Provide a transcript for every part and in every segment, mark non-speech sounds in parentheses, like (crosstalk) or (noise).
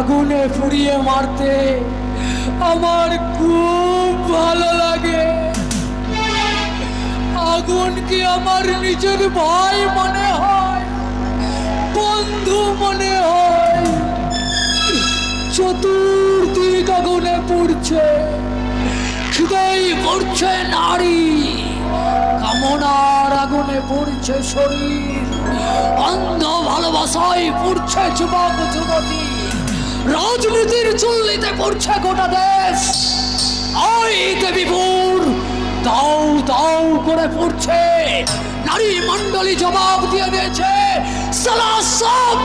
আগুনে পুড়িয়ে মারতে আমার খুব ভালো লাগে। আগুন কি আমার নিজের ভাই মনে হয়? বন্ধু মনে হয়? চতুর্দিক আগুনে পুড়ছে খিদেই পড়ছে নারী। কামনার আগুনে পড়ছে শরীর। অন্ধ ভালোবাসায় পড়ছে যুবক যুবতী রাজনীতির চুল্লিতে পড়ছে গোটা দেশ। ওই দেবীপুর দাও দাও করে পড়ছে। নারী মণ্ডলী জবাব দিয়ে দিয়েছে, সালা সব।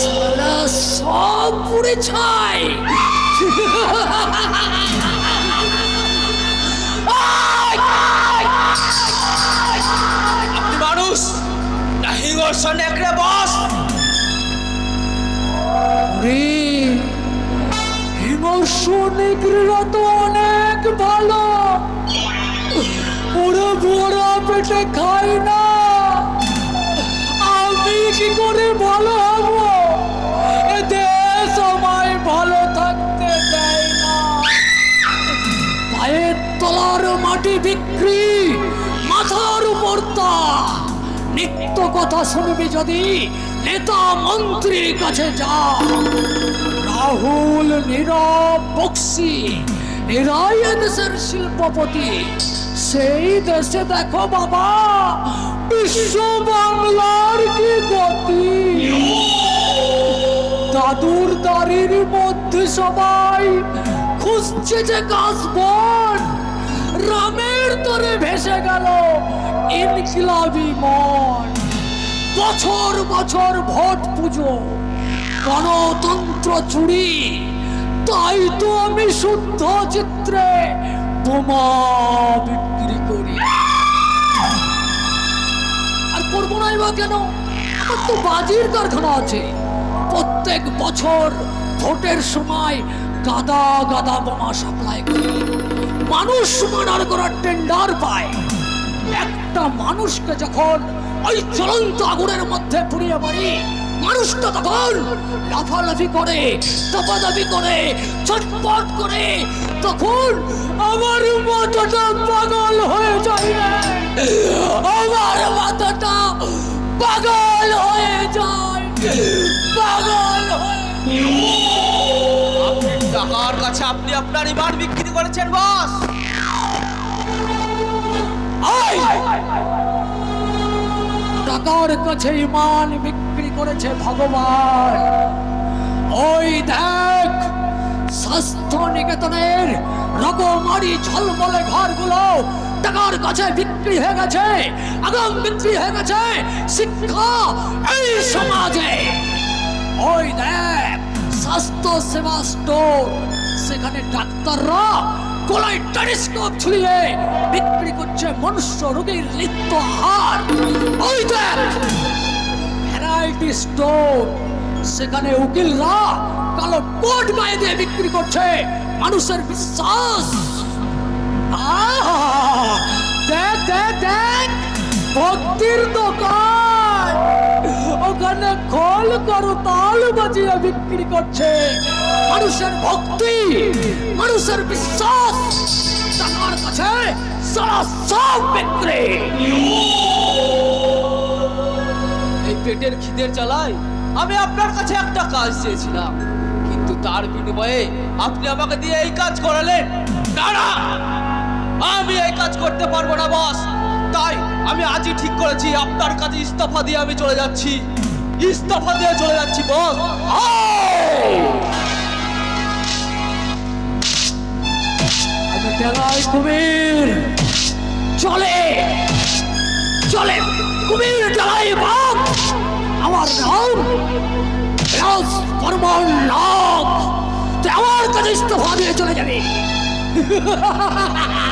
সালা সব পুড়ে ছাই। মানুষ না হিংস্র নেকড়ে বস। রে হিমস্য নেকড়েরা তো অনেক ভালো। বড়া পেটে খায় না। আমি কি করে ভালো হব? দেশ আমায় ভালো থাকতে দেয় না। পায়ের তলার মাটি বিক্রি, মাথার উপর তা। নিত্য কথা শুনবি যদি নেতা মন্ত্রীর কাছে যা। রাহুল, নীরব, বক্সি এরাই দেশের শিল্পপতি। সেই দেশে দেখো বাবা, বিশ্ব বাংলার কি গতি? দাদুর দাড়ির মধ্যে সবাই খুঁজছে যে গাছ বন। রামের তরে ভেসে গেল ইনকিলাবি মন। বছর বছর ভোট পুজো, গণতন্ত্র চুরি, তাই তো আমি শুদ্ধ চিত্রে বোমা বিক্রি করি। আর করব নাই বা কেন? তো বাজির কারখানা আছে। প্রত্যেক বছর ভোটের সময় গাদা গাদা বোমা সাপ্লাই করি। মানুষ মার্ডার করার টেন্ডার পায়। একটা মানুষকে যখন ওই চলন্ত আগুনের মধ্যে পুড়িয়ে মারি। মানুষটা তখন লাফালাফি করে দাপাদাপি করে ছটপট করে তখন আমার মাথাটা পাগল হয়ে যায় আমার মাথাটা পাগল হয়ে যায়। পাগল আপনি টাকার কাছে আপনি আপনার ইমান বিক্রি করেছেন বস? আয়! টাকার কাছে ইমান বিক্রি করেছে ভগবান। ওই দেখ, স্বাস্থ্য নিকেতনের রকমারি ঝলমলে ঘরগুলো টাকার কাছে বিক্রি হয়ে গেছে, আগাম বিক্রি হয়ে গেছে, শিক্ষা এই সমাজে। ওই দেখ, স্বাস্থ্য সেবা স্টোর, সেখানে ডাক্তাররা গলায় টেলিস্কোপ ঝুলিয়ে বিক্রি করছে মনুষ্য রোগীর নিত্য আহার ওই ভ্যারাইটি স্টোর সেখানে উকিলরা কালো কোট গায়ে দিয়ে বিক্রি করছে মানুষের বিশ্বাস! দেখ দেখ দেখ ভক্তির দোকান। ওখানে খোল করো, তাল বাজিয়ে বিক্রি করছে। মানুষের ভক্তি, মানুষের বিশ্বাস টাকার কাছে সারা সব বিক্রি। এই পেটের খিদের জ্বালায় আমি আপনার কাছে একটা কাজ চেয়েছিলাম, কিন্তু তার বিনিময়ে আপনি আমাকে দিয়ে এই কাজ করালেন। না আমি এই কাজ করতে পারব না, বস। তাই আমি আজই ঠিক করেছি, আপনার কাছে ইস্তফা দিয়ে আমি চলে যাচ্ছি। ইস্তফা দিয়ে চলে যাচ্ছি, বস। টেলাই কুমির? চলে! চলে! কুমির টেলাই বাপ! আমার নাম রাজ বর্মন নাথ আমার কাছে ইস্তফা দিয়ে চলে যাবে। (laughs)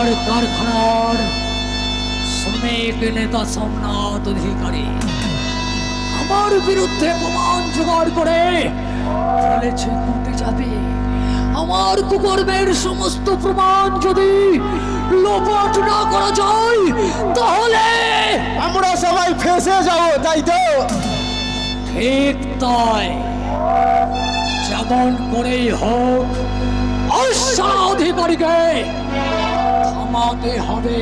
কারখানার শ্রমিক নেতা সোমনাথ অধিকারী। আমার বিরুদ্ধে প্রমাণ জোগাড় করে ফেলেছে কোর্টে যাবে আমার কুকর্মের সমস্ত প্রমাণ যদি লোপাট না করা যায় তাহলে আমরা সবাই ফেসে যাব তাই তো? ঠিক তাই। যেমন করেই হোক অধিকারীকে থামাতে হবে।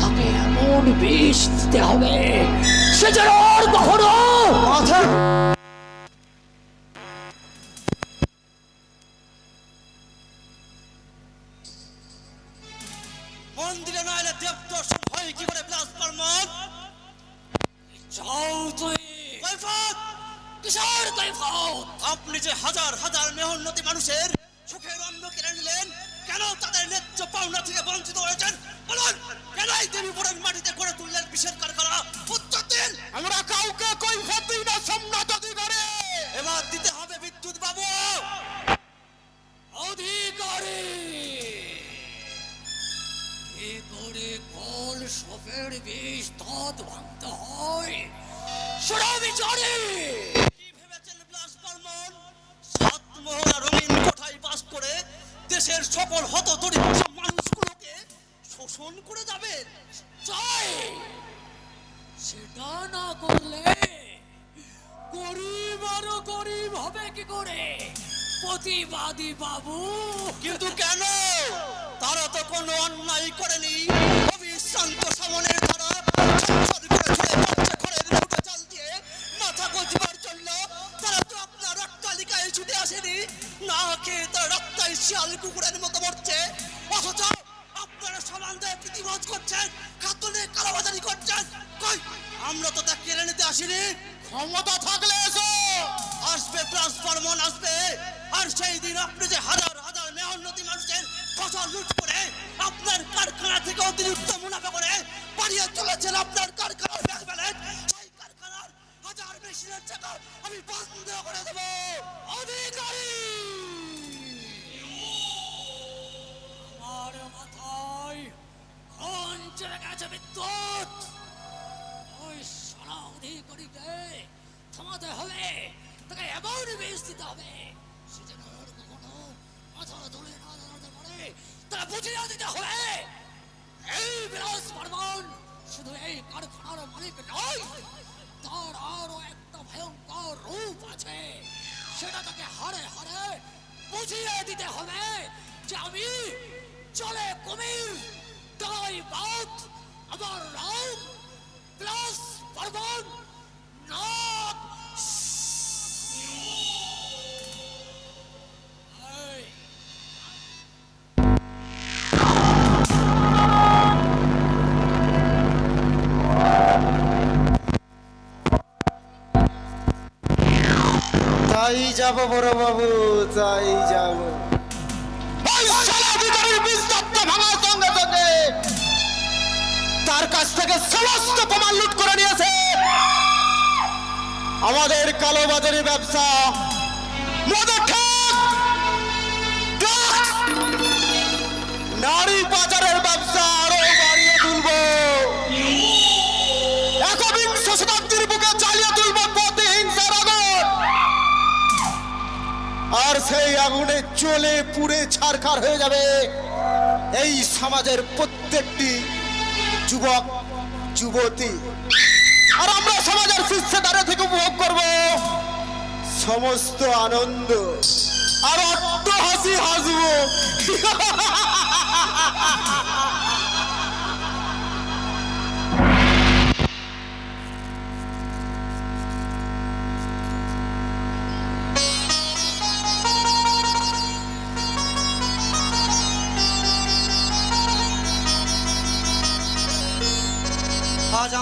তাকে এমন বিষ দিতে হবে সে যেন আর কখনো বিদ্যুৎ বাবু! অধিকারী! কি করে কল সপের বিষ দাঁত ভাঙতে হয় বাস করে? দেশের সকল হত দরিদ্র মানুষগুলোকে শোষণ করে যাবেন চাই! সেটা না করলে গরিব আরও গরিব হবে কি করে? প্রতিবাদী বাবু। কিন্তু কেন? তারা তো কোনো অন্যায় করেনি। অবিশ্রান্ত সামনের তাকে হরে হরে বুঝিয়ে দিতে হবে যে আমি চলে কুমির তাই বাদ আমার রাম প্লাস পর্বন নাম যাব বড় বাবু তাই যাব। তার কাছ থেকে সমস্ত প্রমাণ লুট করে নিয়েছে। আমাদের কালোবাজারি ব্যবসা নারী পাচারের ব্যবসা আর সেই আগুনে চলে পুড়ে ছারখার হয়ে যাবে। এই সমাজের প্রত্যেকটি যুবক, যুবতী। আর আমরা সমাজের শীর্ষে দাঁড়িয়ে থেকে উপভোগ করব। সমস্ত আনন্দ আর অট্ট হাসি হাসবো। (laughs)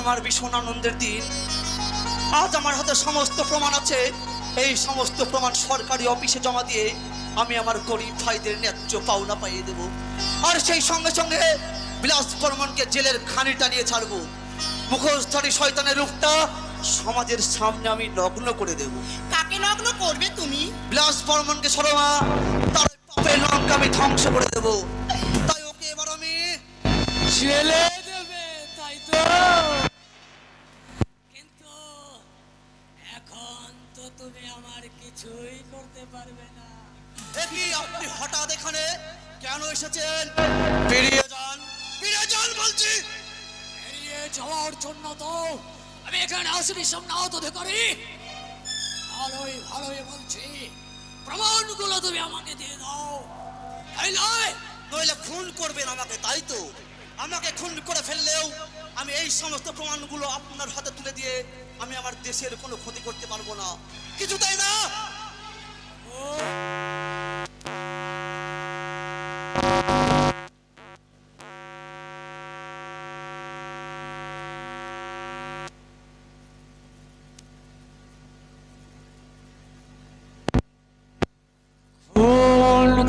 আমার ভীষণ আনন্দের দিন। আজ আমার হাতে সমস্ত প্রমাণ আছে। এই সমস্ত প্রমাণ সরকারি অফিসে জমা দিয়ে আমি আমার গরিব ভাইদের ন্যায্য পাওনা পাইয়ে দেব। আর সেই সঙ্গে সঙ্গে বিলাস বর্মনকে জেলের খানি টানিয়ে ছাড়বো। মুখোশধারী শয়তানের রূপটা সমাজের সামনে আমি নগ্ন করে দেব। কাকে নগ্ন করবে তুমি? বিলাস বর্মনকে সরমা তার পাপের লঙ্কা আমি ধ্বংস করে দেব। তাই ওকে এবার আমি জেলে দেবে তাই তো কিন্তু এখন তো তুমি আমার কিছুই করতে পারবে না। এ আপনি হঠাৎ এখানে কেন এসেছেন? বেরিয়ে যান বেরিয়ে যান বলছি। এড়িয়ে যাওয়ার জন্য তো আমি এখানে আসিনি সামনে আহত করি ভালোই ভালোই বলছি। প্রমাণগুলো তুমি আমাকে দিয়ে দাও। তাই নয়? নইলে খুন করবেন আমাকে তাই তো। আমাকে খুন করে ফেললেও আমি এই সমস্ত প্রমাণগুলো আপনার হাতে তুলে দিয়ে আমি আমার দেশের কোনো ক্ষতি করতে পারব না। কিছু তাই না?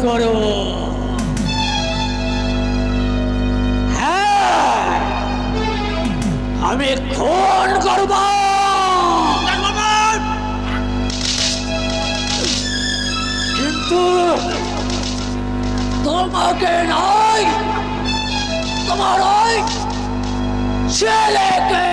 করো। হ্যাঁ আমি খুন করব। তোমাকে নয় তোমার ওই ছেলেকে তোমাকে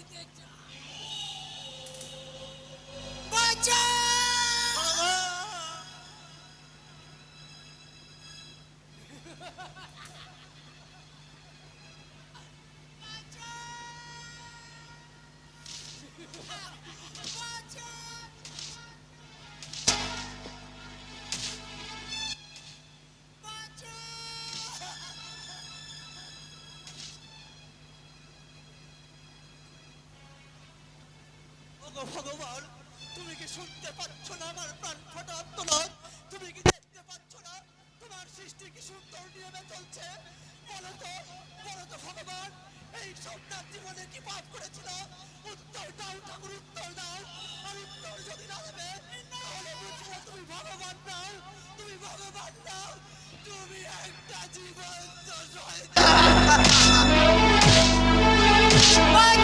ডুব ভগবান, তুমি কি শুনতে পাচ্ছ না আমার প্রাণ ফাটা আত্মনাদ? তুমি কি দেখতে পাচ্ছ না তোমার সৃষ্টি কি সুন্দর নিয়মে চলছে? বলো তো বলো তো ভগবান, এই সোমনাথ জীবনে কি পাপ করেছিল? উত্তর দাও ঠাকুর, উত্তর দাও। আর উত্তর যদি না দেবে, তাহলে বুঝব তুমি ভগবান নাও, তুমি ভগবান নাও। তুমি একটা জীবন্ত শয়তান।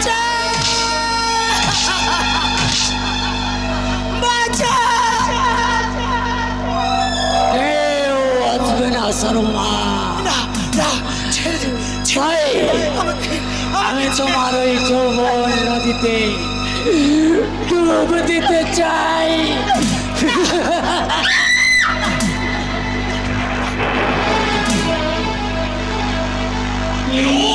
কেউ শর্মা ভাই আমি তোমার ওই যৌবন নদীতে ডুব দিতে চাই। আমাকে